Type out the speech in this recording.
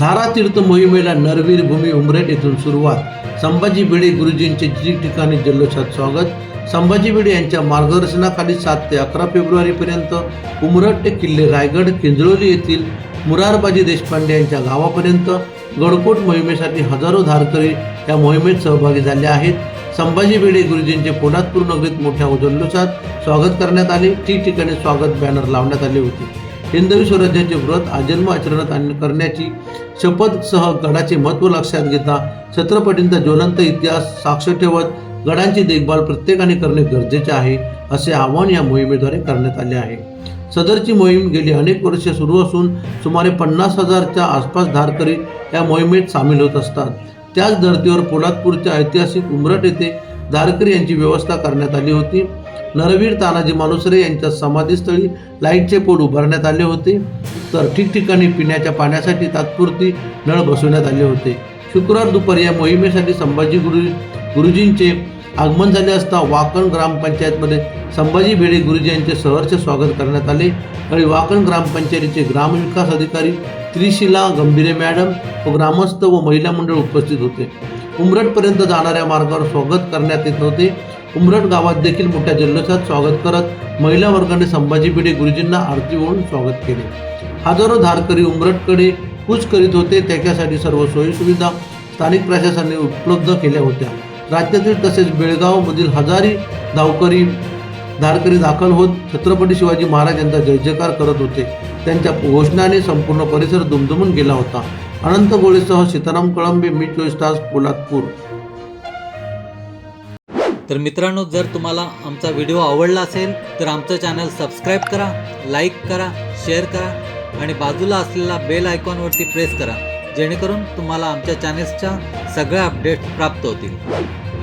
धारातीर्थ मोहिमेला नरवीर भूमी उमरेट येथून सुरुवात. संभाजी भिडे गुरुजींचे ठिकठिकाणी जल्लोषात स्वागत. संभाजी भिडे यांच्या मार्गदर्शनाखाली सात ते अकरा फेब्रुवारीपर्यंत उमरट ते किल्ले रायगड किंजळोली येथील मुरारबाजी देशपांडे यांच्या गावापर्यंत गडकोट मोहिमेसाठी हजारो धारकरी या मोहिमेत सहभागी झाले आहेत. संभाजी भिडे गुरुजींचे पोलादपूर नगरीत मोठ्या जल्लोषात स्वागत करण्यात आले. ठिकठिकाणी स्वागत बॅनर लावण्यात आले होते. हिंदवी स्वराज्याचे व्रत आजन्म आचरणात आण करण्याची शपथसह गडाचे महत्त्व लक्षात घेता छत्रपतींचा ज्वलंत इतिहास साक्ष ठेवत गडांची देखभाल प्रत्येकाने करणे गरजेचे आहे असे आवाहन या मोहिमेद्वारे करण्यात आले आहे. सदरची मोहीम गेली अनेक वर्षे सुरू असून सुमारे पन्नास हजारच्या आसपास धारकरी या मोहिमेत सामील होत असतात. त्याच धर्तीवर पोलादपूरच्या ऐतिहासिक उमरट येथे धारकर यांची व्यवस्था करण्यात आली होती. नरवीर तानाजी मालुसरे यांच्या समाधीस्थळी लाईटचे पोल उभारण्यात आले होते. तर ठिकठिकाणी पिण्याच्या पाण्यासाठी तात्पुरती नळ बसवण्यात आले होते. शुक्रवार दुपारी या मोहिमेसाठी संभाजी गुरु गुरुजींचे आगमन झाले असता वाकण ग्रामपंचायतमध्ये संभाजी भिडे गुरुजी यांचे सहर्ष स्वागत करण्यात आले. आणि वाकण ग्रामपंचायतीचे ग्रामविकास अधिकारी त्रिशिला गंभीरे मॅडम व ग्रामस्थ व महिला मंडळ उपस्थित होते. उमरटपर्यंत जाणाऱ्या मार्गावर स्वागत करण्यात येत होते उमरट गावात देखील मोठ्या जल्लोषात स्वागत करत महिला वर्गाने संभाजी भिडे गुरुजींना आरती होऊन स्वागत केले. हजारो धारकरी उमरटकडे कूच करीत होते. त्याच्यासाठी सर्व सोयीसुविधा स्थानिक प्रशासनाने उपलब्ध केल्या होत्या. राज्यातील तसेच बेळगावमधील हजारी धावकरी धारकरी दाखल होत छत्रपती शिवाजी महाराज यांचा जय जयकार करत होते. त्यांच्या घोषणाने संपूर्ण परिसर दुमदुमून गेला होता. अनंत गोळेसह सीताराम कळंबे मी चोवीस तास पोलादपूर. तर मित्रांनो जर तुम्हाला आमचा व्हिडिओ आवडला असेल तर आमचं चॅनल सबस्क्राईब करा लाईक करा शेअर करा आणि बाजूला असलेला बेल आयकॉनवरती प्रेस करा जेणेकरून तुम्हाला आमच्या चॅनेल्सच्या सगळ्या अपडेट्स प्राप्त होतील.